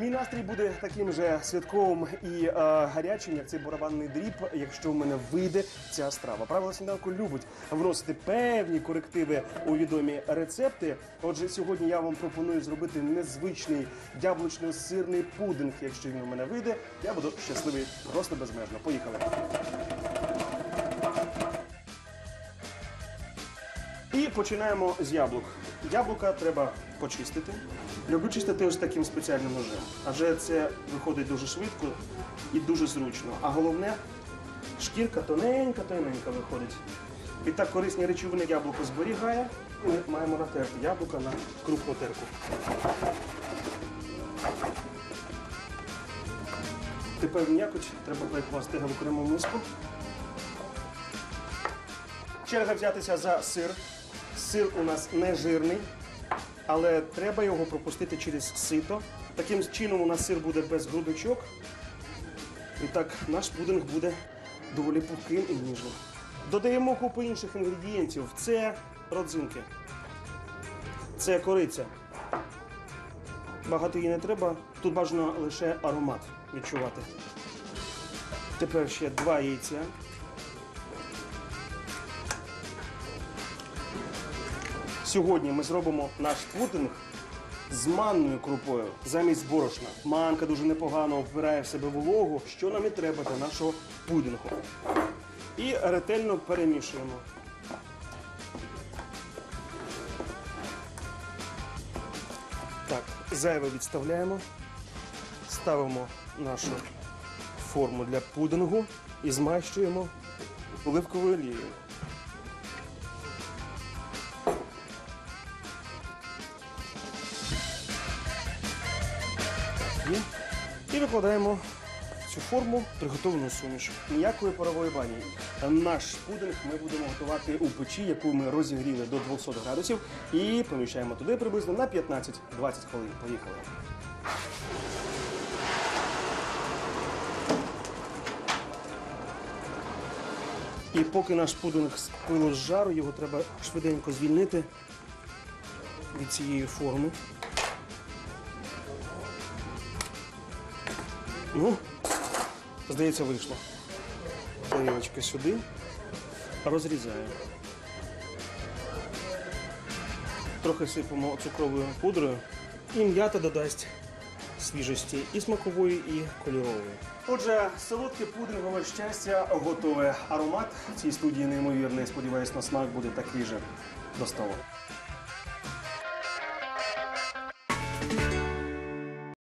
Мій настрій буде таким же святковим і е, гарячим, як цей барабанний дріб, якщо в мене вийде ця страва. Правило сніданку любить вносити певні корективи у відомі рецепти. Отже, сьогодні я вам пропоную зробити незвичний яблучно-сирний пудинг. Якщо він у мене вийде, я буду щасливий просто безмежно. Поїхали. І починаємо з яблук. Яблука треба почистити. Люблю чистити ось таким спеціальним ножем. Адже це виходить дуже швидко і дуже зручно. А головне, шкірка тоненька-тоненька виходить. І так корисні речовини яблуко зберігає. Ми маємо натерти яблука на крупну терку. Тепер м'якоть треба перекласти в окрему миску. Черга взятися за сир. Сир у нас не жирний, але треба його пропустити через сито. Таким чином у нас сир буде без грудочок. І так наш пудинг буде доволі пухким і ніжним. Додаємо купу інших інгредієнтів. Це родзинки. Це кориця. Багато її не треба. Тут бажано лише аромат відчувати. Тепер ще два яйця. Сьогодні ми зробимо наш пудинг з манною крупою замість борошна. Манка дуже непогано вбирає в себе вологу, що нам і треба для нашого пудингу. І ретельно перемішуємо. Так, зайве відставляємо, ставимо нашу форму для пудингу і змащуємо оливковою олією. Є. І викладаємо цю форму приготовану суміш. Ніякої парової бані. Наш пудинг ми будемо готувати у печі, яку ми розігріли до 200 градусів, і поміщаємо туди приблизно на 15-20 хвилин. Поїхали. І поки наш пудинг спило з жару, його треба швиденько звільнити від цієї форми. Ну, здається, вийшло. Тарілочка сюди. Розрізаю. Трохи сипемо цукровою пудрою. І м'ята додасть свіжості і смакової, і кольорової. Отже, солодке пудингове щастя готове. Аромат в цій студії неймовірний. Сподіваюсь, на смак буде такий же до столу.